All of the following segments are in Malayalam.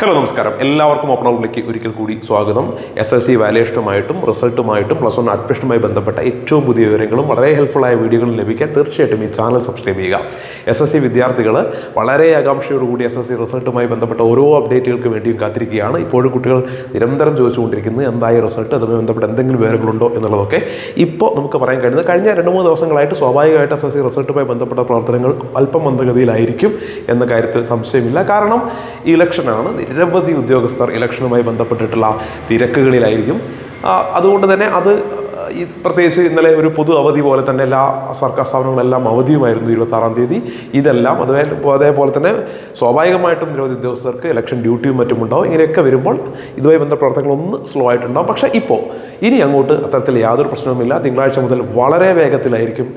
ഹലോ നമസ്കാരം. എല്ലാവർക്കും ഓപ്പൺ ഔട്ട്ലേക്ക് ഒരിക്കൽ കൂടി സ്വാഗതം. എസ് എസ് സി വാലേഷനുമായിട്ടും റിസൾട്ടുമായിട്ടും പ്ലസ് വൺ അഡ്മിഷനുമായി ബന്ധപ്പെട്ട ഏറ്റവും പുതിയ വിവരങ്ങളും വളരെ ഹെൽപ്ഫുള്ളായ വീഡിയോകളും ലഭിക്കാൻ തീർച്ചയായിട്ടും ഈ ചാനൽ സബ്സ്ക്രൈബ് ചെയ്യുക. എസ് എസ് സി വിദ്യാർത്ഥികൾ വളരെ ആകാംക്ഷയോടുകൂടി എസ് എസ് സി റിസൾട്ടുമായി ബന്ധപ്പെട്ട ഓരോ അപ്ഡേറ്റുകൾക്ക് വേണ്ടിയും കാത്തിരിക്കുകയാണ്. ഇപ്പോഴും കുട്ടികൾ നിരന്തരം ചോദിച്ചുകൊണ്ടിരിക്കുന്നത് എന്തായി റിസൾട്ട് അതുമായി ബന്ധപ്പെട്ട എന്തെങ്കിലും വിവരങ്ങളുണ്ടോ എന്നുള്ളതൊക്കെ. ഇപ്പോൾ നമുക്ക് പറയാൻ കഴിയുന്നത് കഴിഞ്ഞ രണ്ട് മൂന്ന് ദിവസങ്ങളായിട്ട് സ്വാഭാവികമായിട്ട് എസ് എസ് സി റിസൾട്ടുമായി ബന്ധപ്പെട്ട പ്രവർത്തനങ്ങൾ അല്പം മന്ദഗതിയിലായിരിക്കും എന്ന കാര്യത്തിൽ സംശയമില്ല. കാരണം ഇലക്ഷനാണ് നിരവധി ഉദ്യോഗസ്ഥർ ഇലക്ഷനുമായി ബന്ധപ്പെട്ടിട്ടുള്ള തിരക്കുകളിലായിരിക്കും. അതുകൊണ്ട് തന്നെ അത് ഈ പ്രത്യേകിച്ച് ഇന്നലെ ഒരു പൊതു അവധി പോലെ തന്നെ എല്ലാ സർക്കാർ സ്ഥാപനങ്ങളെല്ലാം അവധിയുമായിരുന്നു ഇരുപത്താറാം തീയതി. ഇതെല്ലാം അതുപോലെ അതേപോലെ തന്നെ സ്വാഭാവികമായിട്ടും നിരവധി ഉദ്യോഗസ്ഥർക്ക് ഇലക്ഷൻ ഡ്യൂട്ടിയും മറ്റും ഉണ്ടാവും. ഇങ്ങനെയൊക്കെ വരുമ്പോൾ ഇതുമായി ബന്ധപ്പെട്ട പ്രവർത്തനങ്ങളൊന്ന് സ്ലോ ആയിട്ടുണ്ടാവും. പക്ഷേ ഇപ്പോൾ ഇനി അങ്ങോട്ട് അത്തരത്തിൽ യാതൊരു പ്രശ്നവുമില്ല. തിങ്കളാഴ്ച മുതൽ വളരെ വേഗത്തിലായിരിക്കും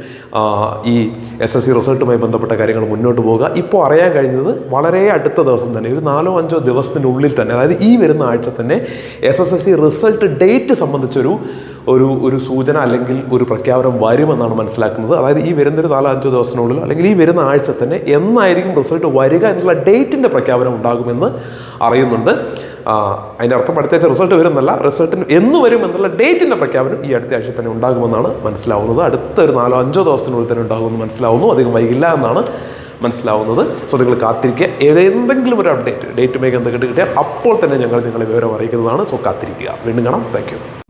ഈ എസ് എസ് സി റിസൾട്ടുമായി ബന്ധപ്പെട്ട കാര്യങ്ങൾ മുന്നോട്ട് പോകുക ഇപ്പോൾ അറിയാൻ കഴിഞ്ഞത് വളരെ അടുത്ത ദിവസം തന്നെ ഒരു നാലോ അഞ്ചോ ദിവസത്തിനുള്ളിൽ തന്നെ അതായത് ഈ വരുന്ന ആഴ്ച തന്നെ S S L C result date സംബന്ധിച്ചൊരു ഒരു ഒരു സൂചന അല്ലെങ്കിൽ ഒരു പ്രഖ്യാപനം വരുമെന്നാണ് മനസ്സിലാക്കുന്നത്. അതായത് ഈ വരുന്നൊരു നാലോ അഞ്ചോ ദിവസത്തിനുള്ളിൽ അല്ലെങ്കിൽ ഈ വരുന്ന ആഴ്ച തന്നെ എന്നായിരിക്കും റിസൾട്ട് വരിക എന്നുള്ള ഡേറ്റിന്റെ പ്രഖ്യാപനം ഉണ്ടാകുമെന്ന് അറിയുന്നുണ്ട്. അതിന്റെ അർത്ഥം അടുത്താഴ്ച റിസൾട്ട് വരുന്നല്ല റിസൾട്ടിന് എന്ന് വരും എന്നുള്ള ഡേറ്റിന്റെ പ്രഖ്യാപനം ഈ അടുത്ത ആഴ്ച തന്നെ ഉണ്ടാകുമെന്നാണ് മനസ്സിലാവുന്നത്. അടുത്ത ഒരു നാലോ അഞ്ചോ ദിവസത്തിനുള്ളിൽ തന്നെ ഉണ്ടാകുമെന്ന് മനസ്സിലാവുന്നു. അധികം വൈകില്ല എന്നാണ് മനസ്സിലാവുന്നത്. സോ നിങ്ങൾ കാത്തിരിക്കുക. ഏതെന്തെങ്കിലും ഒരു അപ്ഡേറ്റ് ഡേറ്റുമായി എന്തൊക്കെ കിട്ടിയാൽ അപ്പോൾ തന്നെ ഞങ്ങൾ നിങ്ങളെ വിവരം അറിയിക്കുന്നതാണ്. സോ കാത്തിരിക്കുക. വീണ്ടും കാണാം. താങ്ക്